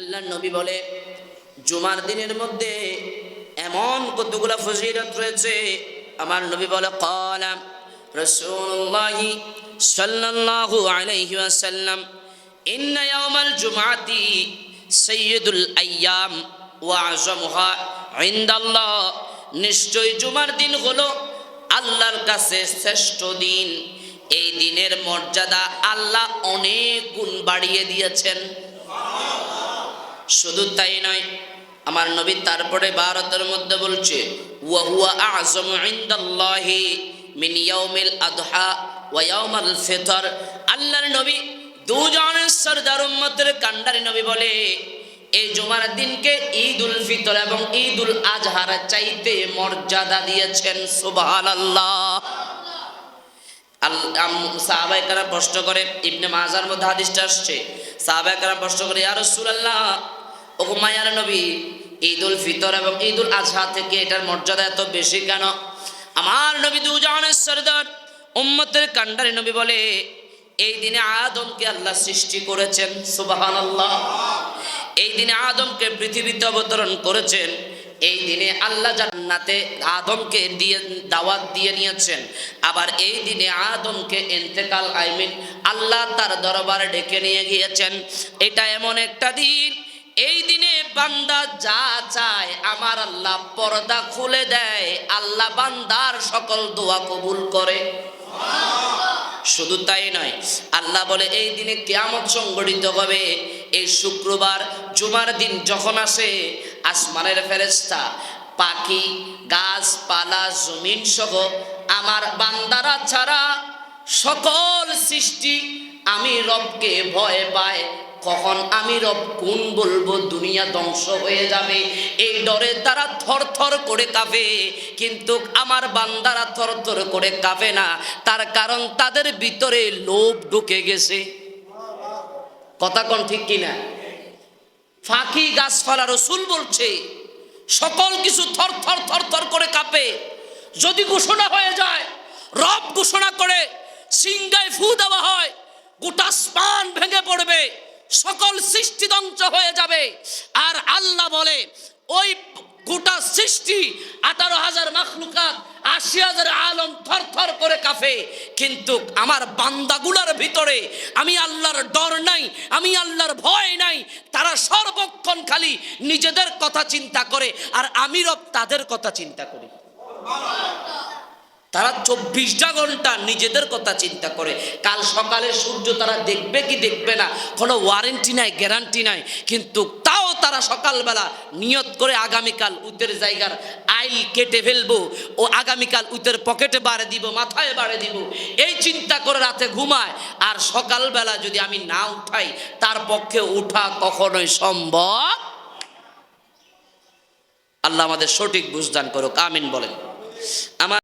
আল্লাহ নবী বলে, জুমার দিনের মধ্যে এমন কতগুলা ফজিলত রয়েছে? আমার নবী বলে কলাম রসুল্লাহ সাল্লাল্লাহু আলাইহি ওয়াসাল্লাম, ইন্ন ইয়াউমাল জুমআতি সাইয়্যিদুল আইয়াম ওয়া আযমুহা ইনদাল্লাহ। নিশ্চয় জুমার দিন হলো আল্লাহর কাছে শ্রেষ্ঠ দিন। এই দিনের মর্যাদা আল্লাহ অনেক গুণ বাড়িয়ে দিয়েছেন। শুধু তাই নয়, আমার নবী তারপরে ভারতের মধ্যে বলছে আল্লাহর নবী দুজনের উম্মতের কান্ডারি নবী বলে, এই জুমার দিনকে ঈদ উল ফিতর এবং ঈদ উল আজহার চাইতে মর্যাদা দিয়েছেন, সুবহানাল্লাহ। সাহাবাইকারা প্রশ্ন করে, ইবনে মাজার মধ্যে হাদিসটা আসছে? সাহাবাইকারা প্রশ্ন করে, ইয়া রাসূলুল্লাহ ও মায়ার নবী ঈদ উল ফিতর এবং ঈদ উল আজহা থেকে এটার মর্যাদা এত বেশি কেন? আমার নবী দুজনের সরদার, উম্মতের কান্ডারি নবী বলে, এই দিনে আদমকে আল্লাহ সৃষ্টি করেছেন, সুবহানাল্লাহ। এই দিনে আদমকে পৃথিবীতে অবতরণ করেছেন। এই দিনে আল্লাহ জান্নাতে আদমকে দিয়ে, দাওয়াত দিয়ে নিয়েছেন। আবার এই দিনে আদমকে ইন্তেকাল আইমিন আল্লাহ তার দরবারে ডেকে নিয়ে গিয়েছেন। এটা এমন একটা দিন এই দিনে বান্দা যা চায়, আমার আল্লাহ পর্দা খুলে দেয়। আল্লাহ বান্দার সকল দোয়া কবুল করে। শুধু তাই নয়, আল্লাহ বলে, এই দিনে কেয়ামত সংগঠিত হবে। এই শুক্রবার, জুমার দিন যখন আসে, আসমানের ফেরেস্তা পাখি, গাছপালা জমিন সহ আমার বান্দারা ছাড়া সকল সৃষ্টি আমি রবকে ভয় পায়। কখন আমি রব কোন বলব, দুনিয়া ধ্বংস হয়ে যাবে। এই ডরে তারা থর থর করে কাঁপে, কিন্তু আমার বান্দারা থর থর করে কাঁপে না। তার কারণ তাদের ভিতরে লোভ ঢুকে গেছে। কথা কোন ঠিক কিনা? ফাঁকি গাছপালা রসুল বলছে, সকল কিছু থর থর থর থর করে কাঁপে। যদি ঘোষণা হয়ে যায়, রব ঘোষণা করে, সিংগায় ফু দেওয়া হয়, গোটা স্পান ভেঙে পড়বে। সকল সৃষ্টি ধ্বংস হয়ে যাবে। আর আল্লাহ বলে, ওই গোটা সৃষ্টি আঠারো হাজার মাখলুকাত, আশি হাজার আলম থর থর করে কাফে কিন্তু আমার বান্দাগুলার ভিতরে আমি আল্লাহর ডর নাই, আমি আল্লাহর ভয় নাই। তারা সর্বক্ষণ খালি নিজেদের কথা চিন্তা করে, আর আমি রব তাদের কথা চিন্তা করি। তারা চব্বিশটা ঘণ্টা নিজেদের কথা চিন্তা করে। কাল সকালে সূর্য তারা দেখবে কি দেখবে না, কোনো ওয়ারেন্টি নাই গ্যারান্টি নাই, কিন্তু তাও তারা সকালবেলা নিয়ত করে আগামীকাল উতের জায়গার আইল কেটে ফেলব, ও আগামীকাল উতের পকেটে বাড়ে দিব, মাথায় বাড়ে দিব। এই চিন্তা করে রাতে ঘুমায়, আর সকালবেলা যদি আমি না উঠাই, তার পক্ষে উঠা কখনোই সম্ভব আল্লাহ আমাদের সঠিক বুঝদান করুক, আমিন বলেন। আমার